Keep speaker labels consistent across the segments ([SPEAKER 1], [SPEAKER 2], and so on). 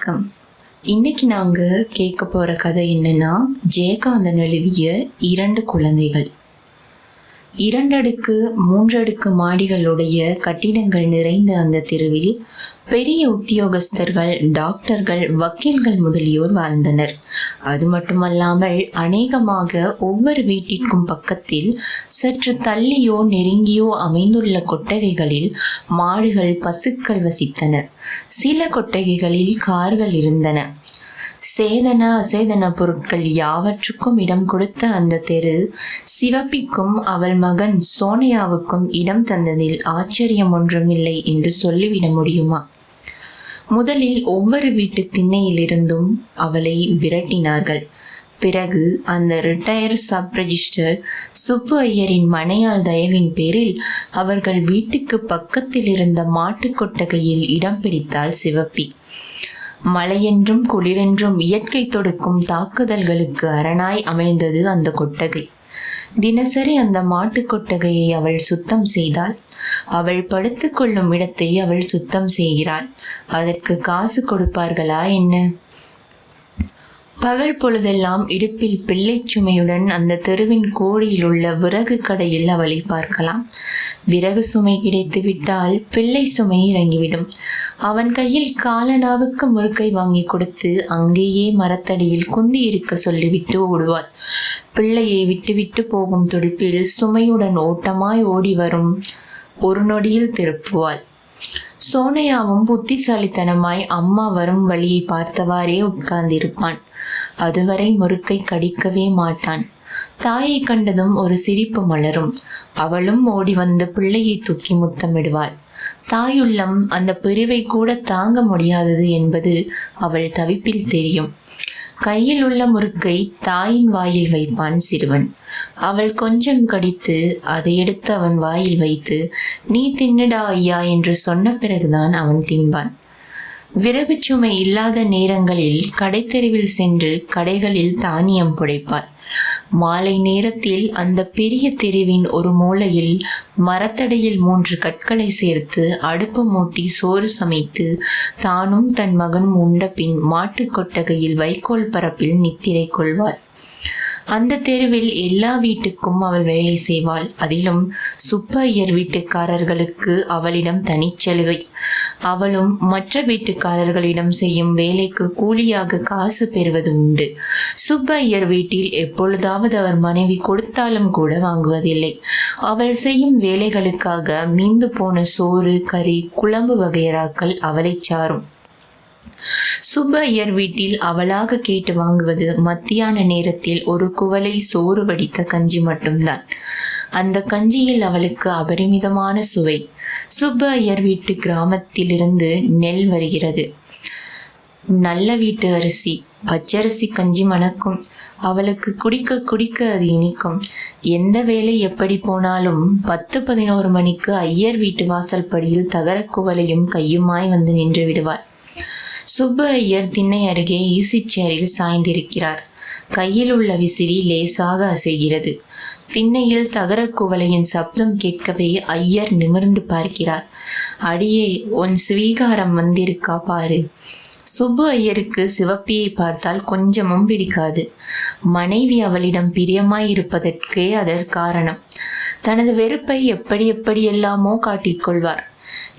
[SPEAKER 1] வணக்கம். இன்னைக்கு நாங்கள் கேட்க போகிற கதை என்னென்னா ஜெயகாந்தன் எழுதிய இரண்டு குழந்தைகள். இரண்டடுக்கு மூன்றடுக்கு மாடிகளுடைய கட்டிடங்கள் நிறைந்த அந்த தெருவில் பெரிய உத்தியோகஸ்தர்கள் டாக்டர்கள் வக்கீல்கள் முதலியோர் வாழ்ந்தனர். அது மட்டுமல்லாமல் அநேகமாக ஒவ்வொரு வீட்டிற்கும் பக்கத்தில் சற்று தள்ளியோ நெருங்கியோ அமைந்துள்ள கொட்டகைகளில் மாடுகள் பசுக்கள் வசித்தன. சில கொட்டகைகளில் கார்கள் இருந்தன. சேதன அசேதன பொருட்கள் யாவற்றுக்கும் இடம் கொடுத்த அந்த தெரு சிவப்பிக்கும் அவள் மகன் சோனையாவுக்கும் இடம் தந்ததில் ஆச்சரியம் ஒன்றுமில்லை என்று சொல்லிவிட முடியுமா? முதலில் ஒவ்வொரு வீட்டு திண்ணையிலிருந்தும் அவளை விரட்டினார்கள். பிறகு அந்த ரிட்டையர் சப் ரெஜிஸ்டர் சுப்பு ஐயரின் மனையாள் தயவின் பேரில் அவர்கள் வீட்டுக்கு பக்கத்தில் இருந்த மாட்டுக் கொட்டகையில் இடம் பிடித்தாள் சிவப்பி. மழையென்றும் குளிரென்றும் இயற்கை தொடுக்கும் தாக்குதல்களுக்கு அரணாய் அமைந்தது அந்த கொட்டகை. தினசரி அந்த மாட்டுக் கொட்டகையை அவள் சுத்தம் செய்தாள். அவள் படுத்துக்கொள்ளும் இடத்தை அவள் சுத்தம் செய்கிறாள். அதற்கு காசு கொடுப்பார்களா என்ன? பகல் பொழுதெல்லாம் இடுப்பில் பிள்ளைச் சுமையுடன் அந்த தெருவின் கோடியில் உள்ள விறகு கடையில் அவளை பார்க்கலாம். விறகு சுமை கிடைத்து விட்டால் பிள்ளை சுமை இறங்கிவிடும். அவன் கையில் காலனாவுக்கு முறுக்கை வாங்கி கொடுத்து அங்கேயே மரத்தடியில் குந்தி இருக்க சொல்லிவிட்டு ஓடுவாள். பிள்ளையை விட்டுவிட்டு போகும் துடுப்பில் சுமையுடன் ஓட்டமாய் ஓடி வரும் ஒரு நொடியில் திருப்புவாள். சோனையாவும் புத்திசாலித்தனமாய் அம்மா வரும் வழியை பார்த்தவாறே உட்கார்ந்திருப்பான். அதுவரை முறுக்கை கடிக்கவே மாட்டான். தாயை கண்டதும் ஒரு சிரிப்பு மலரும். அவளும் ஓடி வந்து பிள்ளையை தூக்கி முத்தமிடுவாள். தாயுள்ளம் அந்த பிரிவை கூட தாங்க முடியாதது என்பது அவள் தவிப்பில் தெரியும். கையில் உள்ள முறுக்கை தாயின் வாயில் வைப்பான் சிறுவன். அவள் கொஞ்சம் கடித்து அதை எடுத்து அவன் வாயில் வைத்து நீ தின்னுடா ஐயா என்று சொன்ன பிறகுதான் அவன் தின்பான். விறகு சுமை இல்லாத நேரங்களில் கடைத்தெருவில் சென்று கடைகளில் தானியம் புடைப்பார். மாலை நேரத்தில் அந்த பெரிய தெருவின் ஒரு மூலையில் மரத்தடியில் மூன்று கற்களை சேர்த்து அடுப்பு மூட்டி சோறு சமைத்து தானும் தன் மகனும் உண்டபின் மாட்டுக் கொட்டகையில் வைக்கோல் பரப்பில் நித்திரை கொள்வாள் அந்த தெருவில் எல்லா வீட்டுக்கும் அவள் வேலை செய்வாள். அதிலும் சுப்பையர் வீட்டுக்காரர்களுக்கு அவளிடம் தனிச்சலுகை. அவளும் மற்ற வீட்டுக்காரர்களிடம் செய்யும் வேலைக்கு கூலியாக காசு பெறுவது உண்டு. சுப்பையர் வீட்டில் எப்பொழுதாவது அவர் மனைவி கொடுத்தாலும் கூட வாங்குவதில்லை. அவள் செய்யும் வேலைகளுக்காக மீந்து போன சோறு கறி குழம்பு வகையராக்கள் அவளை சாரும். சுப்ப ஐயர் வீட்டில் அவளாக கேட்டு வாங்குவது மத்தியான நேரத்தில் ஒரு குவளை சோறு வடித்த கஞ்சி மட்டும்தான். அந்த கஞ்சியில் அவளுக்கு அபரிமிதமான சுவை. சுப்ப ஐயர் வீட்டு கிராமத்திலிருந்து நெல் வருகிறது. நல்ல வீட்டு அரிசி பச்சரிசி கஞ்சி மணக்கும். அவளுக்கு குடிக்க குடிக்க அது இனிக்கும். எந்த வேலை எப்படி போனாலும் பத்து பதினோரு மணிக்கு ஐயர் வீட்டு வாசல் படியில் தகரக்குவலையும் கையுமாய் வந்து நின்று விடுவாள். சுப்பு ஐயர் திண்ணை அருகே ஈசி சேரில் சாய்ந்திருக்கிறார். கையில் உள்ள விசிறி லேசாக அசைகிறது. திண்ணையில் தகர குவளையின் சப்தம் கேட்கவே ஐயர் நிமிர்ந்து பார்க்கிறார். அடியே உன் ஸ்வீகாரம் வந்திருக்கா பாரு சுப்பு ஐயருக்கு சிவப்பியை பார்த்தால் கொஞ்சமும் பிடிக்காது. மனைவி அவளிடம் பிரியமாய் இருப்பதற்கே அதற்கு காரணம். தனது வெறுப்பை எப்படி எப்படியெல்லாமோ காட்டிக்கொள்வார்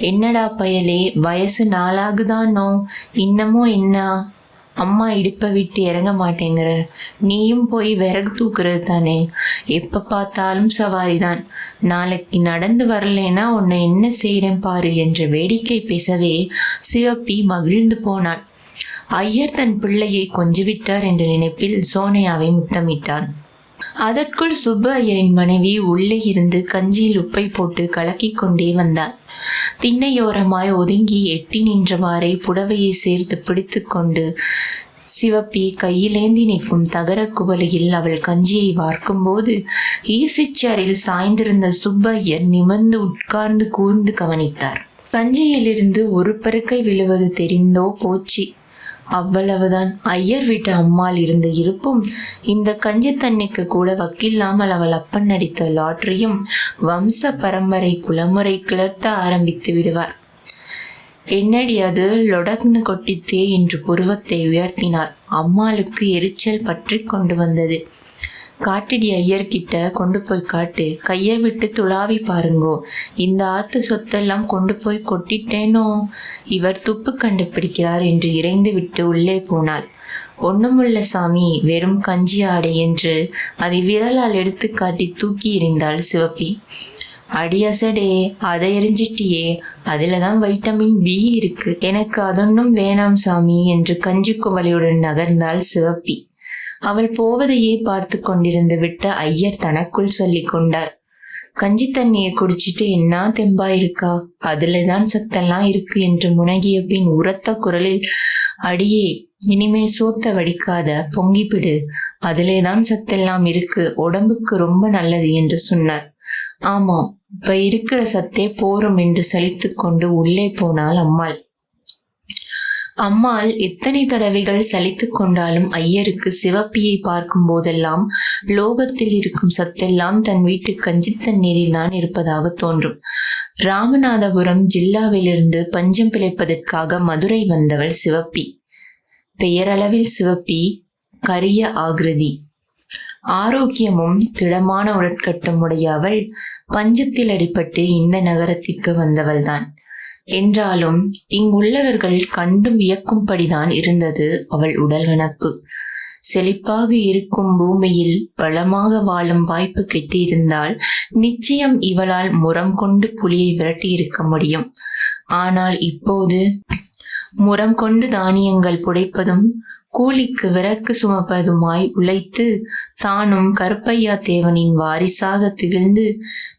[SPEAKER 1] என்னடா பயலே? வயசு நாளாகுதானோ? இன்னமும் என்ன? அம்மா இடுப்பை விட்டு இறங்க மாட்டேங்கிற. நீயும் போய் விறகு தூக்குறது தானே? எப்போ பார்த்தாலும் சவாரி தான் நாளைக்கு நடந்து வரலேனா உன்னை என்ன செய்கிறேன் பாரு என்ற வேடிக்கை பேசவே சிவப்பி மகிழ்ந்து போனாள். ஐயர் தன் பிள்ளையை கொஞ்சிவிட்டார் என்ற நினைப்பில் சோனையாவை முத்தமிட்டான். அதற்குள் சுப்பு ஐயரின் மனைவி உள்ளே இருந்து கஞ்சியில் உப்பை போட்டு கலக்கிக் கொண்டே வந்தாள். திண்ணையோரமாய் ஒதுங்கி எட்டி நின்றவாறே புடவையை சேர்த்து பிடித்துக்கொண்டு சிவப்பி கையிலேந்தி நிற்கும் தகர குவளையில் அவள் கஞ்சியை வார்க்கும்போது ஈசிச்சரில் சாய்ந்திருந்த சுப்பையர் நிமிர்ந்து உட்கார்ந்து கூர்ந்து கவனித்தார். கஞ்சியிலிருந்து ஒரு பருக்கை விழுவது தெரிந்தோ போச்சு. அவ்வளவுதான். ஐயர் வீட்டு அம்மாள் இருந்த இருப்பும் இந்த கஞ்சி தண்ணிக்கு கூட வக்கில்லாமல் அவள் அப்பன் நடித்த லாட்டரியும் வம்ச பரம்பரை குலமுறை கிளர்த்த ஆரம்பித்து விடுவார். என்னடி அது? லொடக்னு கொட்டித்தே என்று புருவத்தை உயர்த்தினார் அம்மாளுக்கு எரிச்சல் பற்றி கொண்டு வந்தது. காட்டிடி ஐயர்கிட்ட கொண்டு போய் காட்டு கையை விட்டு துளாவி பாருங்கோ. இந்த ஆத்து சொத்தெல்லாம் கொண்டு போய் கொட்டிட்டேனோ? இவர் துப்பு கண்டுபிடிக்கிறார் என்று இறைந்து விட்டு உள்ளே போனாள். ஒண்ணுமுள்ள சாமி வெறும் கஞ்சி ஆடை என்று அதை விரலால் எடுத்து காட்டி தூக்கி எறிந்தாள் சிவப்பி. அடியசடே அதை எரிஞ்சிட்டியே அதில் தான் வைட்டமின் பி இருக்கு. எனக்கு அதொன்னும் வேணாம் சாமி என்று கஞ்சி குவலையுடன் நகர்ந்தாள் சிவப்பி. அவள் போவதையே பார்த்து கொண்டிருந்து விட்டு ஐயர் தனக்குள் சொல்லி கொண்டார். கஞ்சி தண்ணியை குடிச்சிட்டு என்ன தெம்பா இருக்கா? அதுல தான் சத்தெல்லாம் இருக்கு என்று முனகிய பின் உரத்த குரலில் அடியே இனிமே சோத்த வடிக்காத பொங்கிப்பிடு அதிலே தான் சத்தெல்லாம் இருக்கு. உடம்புக்கு ரொம்ப நல்லது என்று சொன்னார். ஆமாம் இப்ப இருக்கிற சத்தே போரும் என்று சலித்து கொண்டு உள்ளே போனாள் அம்மாள். அம்மாள் எத்தனை தடவைகள் சலித்து கொண்டாலும் ஐயருக்கு சிவப்பியை பார்க்கும் போதெல்லாம் லோகத்தில் இருக்கும் சத்தெல்லாம் தன் வீட்டு கஞ்சி தண்ணீரில் தான் இருப்பதாக தோன்றும். ராமநாதபுரம் ஜில்லாவிலிருந்து பஞ்சம் பிழைப்பதற்காக மதுரை வந்தவள் சிவப்பி. பெயரளவில் சிவப்பி கரிய ஆகிருதி. ஆரோக்கியமும் திடமான உடற்கட்டம் உடைய அவள் பஞ்சத்தில் அடிபட்டு இந்த நகரத்திற்கு வந்தவள்தான். என்றாலும் இங்குள்ளவர்கள் கண்டும் வியக்கும்படிதான் இருந்தது அவள் உடல்வனப்பு செழிப்பாக இருக்கும் பூமியில் வளமாக வாழும் வாய்ப்பு கிட்டியிருந்தால் நிச்சயம் இவளால் முரம் கொண்டு புலியை விரட்டி இருக்க முடியும். ஆனால் இப்போது முரம் கொண்டு தானியங்கள் புடைப்பதும் கூலிக்கு விறக்கு சுமப்பதுமாய் உழைத்து தானும் கருப்பையா தேவனின் வாரிசாக திகழ்ந்து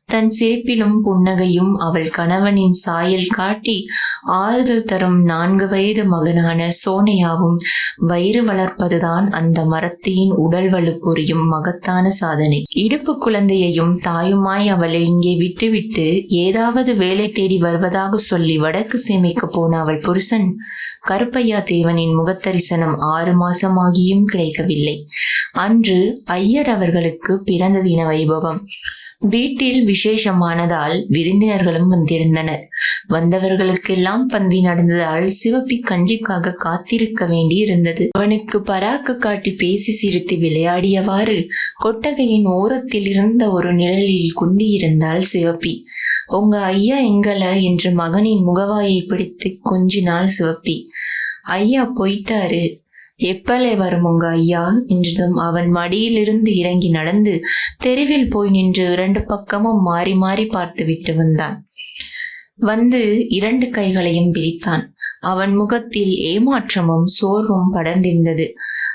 [SPEAKER 1] தன் சிரிப்பிலும் புன்னகையும் அவள் கணவனின் சாயல் காட்டி ஆறுதல் தரும் நான்கு வயது மகனான சோனையாவும் வயிறு வளர்ப்பதுதான் அந்த மரத்தியின் உடல் வலு புரியும் மகத்தான சாதனை. இடுப்பு குழந்தையையும் தாயுமாய் அவளை இங்கே விட்டுவிட்டு ஏதாவது வேலை தேடி வருவதாக சொல்லி வடக்கு சேமிக்க போன அவள் புருஷன் கருப்பையா தேவனின் முகத்தரிசனம் ஆறு மாசமாகியும் கிடைக்கவில்லை. அன்று ஐயர் அவர்களுக்கு பிறந்த தின வைபவம். வீட்டில் விசேஷமானதால் விருந்தினர்களும் வந்திருந்தனர். வந்தவர்களுக்கெல்லாம் பந்தி நடந்ததால் சிவப்பி கஞ்சிக்காக காத்திருக்க வேண்டி இருந்தது அவனுக்கு பராக்கு காட்டி பேசி சிரித்து விளையாடியவாறு கொட்டகையின் ஓரத்தில் இருந்த ஒரு நிழலில் குந்தியிருந்தால் சிவப்பி. உங்க ஐயா எங்கல என்று மகனின் முகவாயை பிடித்து கொஞ்சினாள் சிவப்பி. ஐயா போயிட்டாரு. எப்பலே வரும் உங்க ஐயா? என்றதும் அவன் மடியிலிருந்து இறங்கி நடந்து தெருவில் போய் நின்று இரண்டு பக்கமும் மாறி மாறி பார்த்து விட்டு வந்தான். வந்து இரண்டு கைகளையும் விரித்தான் அவன் முகத்தில் ஏமாற்றமும் சோர்வும் படர்ந்திருந்தது.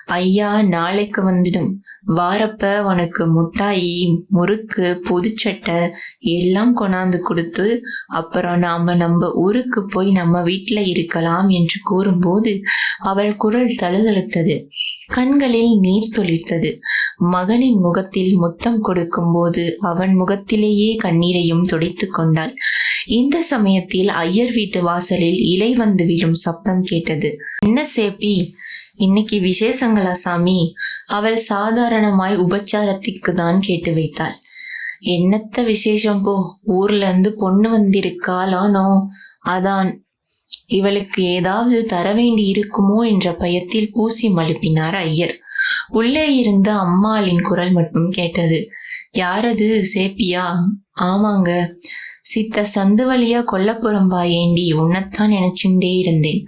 [SPEAKER 1] ஐயா நாளைக்கு வந்துடும். வாரப்ப உனக்கு முட்டாயி முறுக்கு புதுச்சட்டை எல்லாம் கொண்டாந்து கொடுத்து அப்புறம் நாம நம்ம ஊருக்கு போய் நம்ம வீட்டுல இருக்கலாம் என்று கூறும்போது அவள் குரல் தழுதழுத்தது. கண்களில் நீர் தொளித்தது. மகனின் முகத்தில் முத்தம் கொடுக்கும்போது அவன் முகத்திலேயே கண்ணீரையும் துடைத்து கொண்டாள். இந்த சமயத்தில் ஐயர் வீட்டு வாசலில் இலை வந்து விழும் சப்தம் கேட்டது. என்ன சேப்பி இன்னைக்கு விசேஷங்களா சாமி? அவள் சாதாரணமாய் உபச்சாரத்திற்கு தான் கேட்டு வைத்தாள். என்னத்த விசேஷம் போ ஊர்ல இருந்து பொண்ணு வந்திருக்காளானோ? அதான் இவளுக்கு ஏதாவது தர வேண்டி இருக்குமோ என்ற பயத்தில் பூசி மழுப்பினார் ஐயர். உள்ளே இருந்த அம்மாளின் குரல் மட்டும் கேட்டது. யாரது? சேப்பியா? ஆமாங்க. சித்த சந்து வழியா கொல்லப்புறம் வாயேண்டி உன்னைத்தான் நினைச்சுண்டே இருந்தேன்.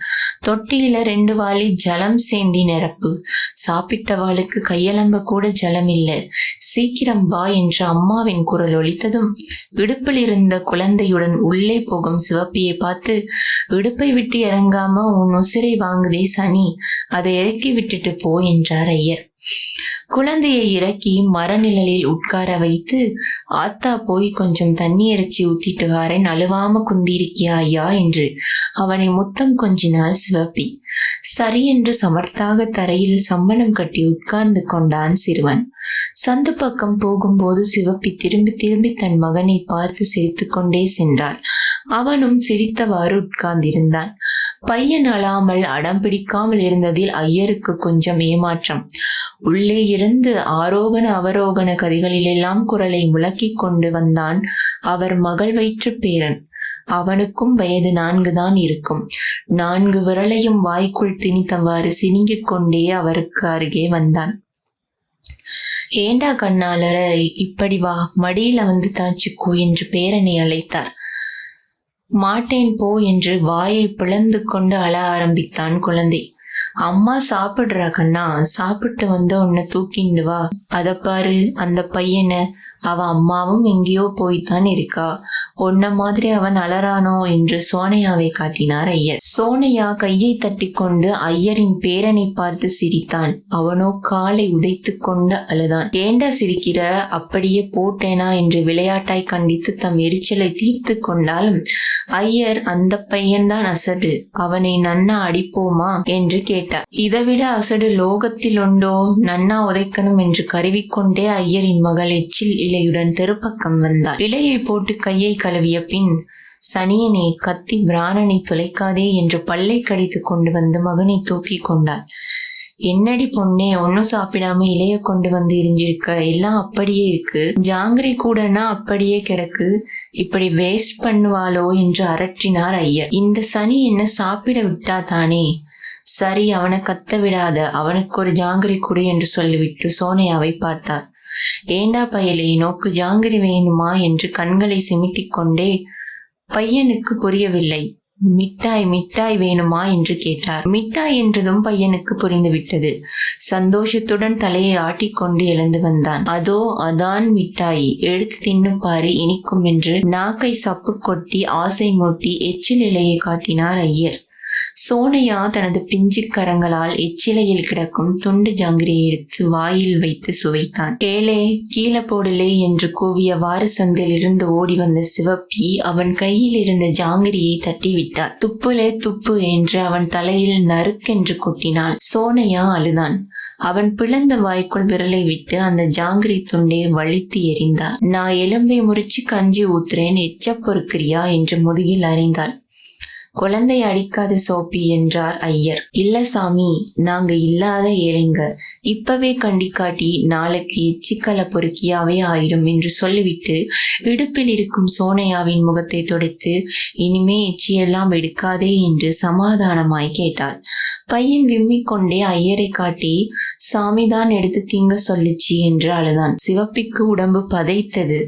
[SPEAKER 1] தொட்டியில ரெண்டு வாளி ஜலம் சேந்தி நிரப்பு. சாப்பிட்ட வாளுக்கு கையலம்ப கூட ஜலம் இல்ல சீக்கிரம் வா என்ற அம்மாவின் குரல் ஒலித்ததும் இடுப்பில் இருந்த குழந்தையுடன் உள்ளே போகும் சிவப்பியை பார்த்து இடுப்பை விட்டு இறங்காம உன் உசிரை வாங்குதே சனி அதை இறக்கி விட்டுட்டு போ என்றார் ஐயர். குழந்தையை இறக்கி மரநிழலில் உட்கார வைத்து ஆத்தா போய் கொஞ்சம் தண்ணி இறைச்சி ஊத்திட்டு வாரேன் அழுவாம குந்திருக்கியா ஐயா என்று. அவனை முத்தம் கொஞ்சினாள் சிவப்பி சரி என்று சமர்த்தாக தரையில் சம்மணம் கட்டி உட்கார்ந்து கொண்டான் சிறுவன். சந்து பக்கம் போகும்போது சிவப்பி திரும்பி திரும்பி தன் மகனை பார்த்து சிரித்துக்கொண்டே சென்றாள். அவனும் சிரித்தவாறு உட்கார்ந்திருந்தான். பையன் அழாமல் அடம் பிடிக்காமல் இருந்ததில் ஐயருக்கு கொஞ்சம் ஏமாற்றம். உள்ளே இருந்து ஆரோகண அவரோகண கதிகளிலெல்லாம் குரலை முழக்கிக் கொண்டு வந்தான். அவர் மகள் வயிற்று பேரன். அவனுக்கும் வயது நான்கு தான் இருக்கும். நான்கு விரலையும் வாய்க்குள் திணித்தவாறு சினிங்கிக் கொண்டே அவருக்கு அருகே வந்தான். ஏண்டா கண்ணாளர இப்படி வா மடியில வந்து தாச்சிக்கோ என்று பேரனை அழைத்தார். மாட்டேன் போ என்று வாயை பிளந்து கொண்டு அழ ஆரம்பித்தான் குழந்தை. அம்மா சாப்பிடுறா கண்ணா சாப்பிட்டு வந்து உன்னை தூக்கிண்டு வா. அத பாரு அந்த பையனை அவ அம்மாவும் எங்கேயோ போய்த்தான் இருக்கா. உன்ன மாதிரி அவன் அலறானோ என்று சோனையாவை காட்டினார் ஐயர். சோனையா கையை தட்டி கொண்டு ஐயரின் பேரனை பார்த்து சிரித்தான். அவனோ காலை உதைத்து கொண்டு அழுதான். ஏண்டா சிரிக்கிற? அப்படியே போட்டேனா? என்று விளையாட்டாய் கண்டித்து தம் எரிச்சலை தீர்த்து கொண்டாலும் ஐயர் அந்த பையன்தான் அசடு. அவனை நன்னா அடிப்போமா? என்று கேட்டார். இதைவிட அசடு லோகத்தில் உண்டோ? நன்னா உதைக்கணும் என்று கருவிக்கொண்டே ஐயரின் மகள் எச்சில் இலையுடன் தெருப்பக்கம் வந்தாள். இலையை போட்டு கையை கழுவிய பின் சனியனே கத்தி பிராணனை தொலைக்காதே என்று பல்லை கடித்து கொண்டு வந்து மகனை தூக்கி கொண்டாள். என்னடி பொண்ணே ஒன்னும் சாப்பிடாம இலைய கொண்டு வந்து எரிஞ்சிருக்க? எல்லாம் அப்படியே இருக்கு. ஜாங்கிரி கூடனா அப்படியே கிடக்கு. இப்படி வேஸ்ட் பண்ணுவாளோ என்று அரற்றினார் ஐயர். இந்த சனி என்ன சாப்பிட விட்டா தானே? சரி அவனை கத்த விடாத. அவனுக்கு ஒரு ஜாங்கிரி கொடு என்று சொல்லிவிட்டு சோனையாவை பார்த்தார். ஏண்டா பயலை நோக்கு ஜாங்கிரி வேணுமா என்று கண்களை சிமிட்டிக் கொண்டே பையனுக்கு புரியவில்லை. மிட்டாய் மிட்டாய் வேணுமா என்று கேட்டார். மிட்டாய் என்றதும் பையனுக்கு புரிந்துவிட்டது சந்தோஷத்துடன் தலையை ஆட்டிக்கொண்டு எழுந்து வந்தான். அதோ அதான் மிட்டாய். எடுத்து தின்னு பாரு இனிக்கும் என்று நாக்கை சப்பு கொட்டி ஆசை மூட்டி எச்சில் இலையை காட்டினார் ஐயர். சோனையா தனது பிஞ்சு கரங்களால் எச்சிலையில் கிடக்கும் துண்டு ஜாங்கிரியை எடுத்து வாயில் வைத்து சுவைத்தான். கேளே கீழே போடலே என்று கூவிய வாறு இருந்து ஓடி வந்த சிவப்பி அவன் கையில் இருந்த ஜாங்கிரியை தட்டிவிட்டார். துப்புலே துப்பு என்று அவன் தலையில் நறுக்கென்று கொட்டினாள். சோனையா அழுதான். அவன் பிளந்த வாய்க்குள் விரலை விட்டு அந்த ஜாங்கிரி துண்டை வலித்து எறிந்தார் நான் எலும்பை முறிச்சு கஞ்சி ஊத்துறேன் எச்ச பொறுக்கிறியா? என்று முதுகில் அறிந்தாள் குழந்தை அடிக்காத சோப்பி என்றார் ஐயர். இல்ல சாமி நாங்க இல்லாத ஏழைங்க. இப்பவே கண்டிக்காட்டி நாளைக்கு எச்சிக்கல பொறுக்கியாவே ஆயிடும் என்று சொல்லிவிட்டு இடுப்பில் இருக்கும் சோனையாவின் முகத்தை துடைத்து இனிமே எச்சியெல்லாம் எடுக்காதே என்று சமாதானமாய் கேட்டாள். பையன் விம்மிக்கொண்டே ஐயரை காட்டி சாமிதான் எடுத்து திங்க சொல்லுச்சு என்று அழுதான். சிவப்பிக்கு உடம்பு பதைத்தது.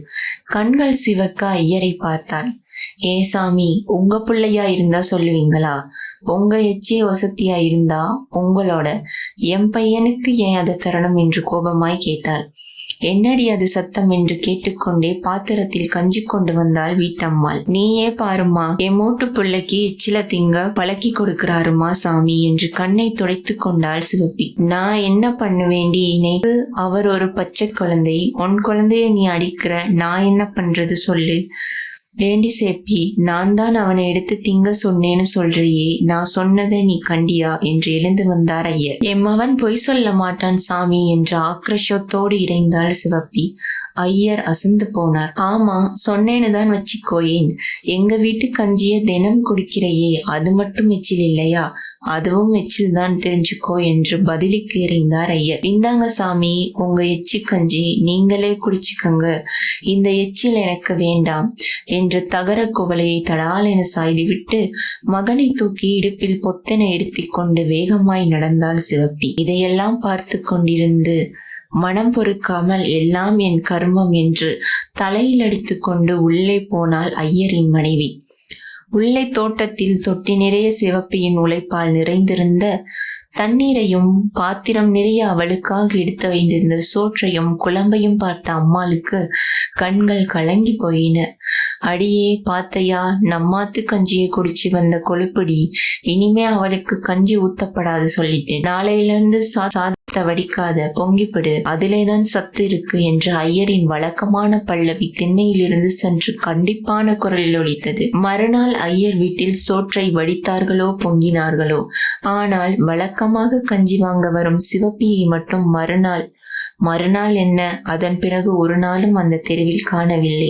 [SPEAKER 1] கண்கள் சிவக்க ஐயரை பார்த்தாள். ஏ சாமி உங்க பிள்ளையா இருந்தா சொல்லுவீங்களா? உங்க எச்சே வசதியா இருந்தா உங்களோட. என் பையனுக்கு ஏன் அதை தரணும் என்று கோபமாய் கேட்டாள். என்னடி அது சத்தம் என்று கேட்டுக்கொண்டே பாத்திரத்தில் கஞ்சி கொண்டு வந்தாள் வீட்டம்மாள். நீயே பாரும்மா என் மூட்டு பிள்ளைக்கு எச்சில திங்க பழக்கி கொடுக்கிறாருமா சாமி என்று கண்ணை துடைத்து கொண்டாள் சிவப்பி. நான் என்ன பண்ண வேண்டி இணைக்கு அவர் ஒரு பச்சை குழந்தை. உன் குழந்தைய நீ அடிக்கிற நான் என்ன பண்றது சொல்லு. வேண்டி சேப்பி நான் தான் அவனை எடுத்து திங்க சொன்னேன்னு சொல்றியே நான் சொன்னதை நீ கண்டியா? என்று எழுந்து வந்தார் ஐயர். என் மகன் பொய் சொல்ல மாட்டான் சாமி என்று ஆக்ரோஷத்தோடு இறைந்தாள் சிவப்பி. ஐயர் அசந்து போனார். ஆமா சொன்னேன்னு தான் வச்சுக்கோயேன். எங்க வீட்டு கஞ்சிய தினம் குடிக்கிறையே அது மட்டும் எச்சில் இல்லையா? அதுவும் எச்சில் தான் தெரிஞ்சுக்கோ என்று பதிலுக்கு எறிந்தார் ஐயர். இந்தாங்க சாமி உங்க எச்சி கஞ்சி நீங்களே குடிச்சுக்கங்க. இந்த எச்சில் எனக்கு வேண்டாம் என்று தகர குவளையை தடால் என சாய்ந்துவிட்டு மகனை தூக்கி இடுப்பில் பொத்தென எடுத்திக் கொண்டு வேகமாய் நடந்தாள் சிவப்பி. இதையெல்லாம் பார்த்து கொண்டிருந்து மனம் பொறுக்காமல் எல்லாம் என் கர்மம் என்று தலையில் அடித்து கொண்டு உள்ளே போனாள் ஐயரின் மனைவி. உள்ளே தோட்டத்தில் தொட்டி நிறைய சிவப்பியின் உழைப்பால் நிறைந்திருந்த தண்ணீரையும் பாத்திரம் நிறைய அவளுக்காக எடுத்து வைத்திருந்த சோற்றையும் குழம்பையும் பார்த்த அம்மாளுக்கு கண்கள் கலங்கி போயின. அடியே பாத்தையா நம்மாத்து கஞ்சியை குடிச்சு வந்த கொழுப்படி இனிமே அவளுக்கு கஞ்சி ஊத்தப்படாது சொல்லிட்டேன். நாளையிலிருந்து சா சத்த வடிக்காத பொங்கிப்பிடு. அதிலேதான் சத்து இருக்கு என்று ஐயரின் வழக்கமான பல்லவி திண்ணையிலிருந்து சென்று கண்டிப்பான குரலில் ஒலித்தது. மறுநாள் ஐயர் வீட்டில் சோற்றை வடித்தார்களோ பொங்கினார்களோ? ஆனால் வழக்கமாக கஞ்சி வாங்க வரும் சிவப்பியை மட்டும் மறுநாள் மறுநாள் என்ன? அதன் பிறகு ஒரு நாளும் அந்த தெருவில் காணவில்லை.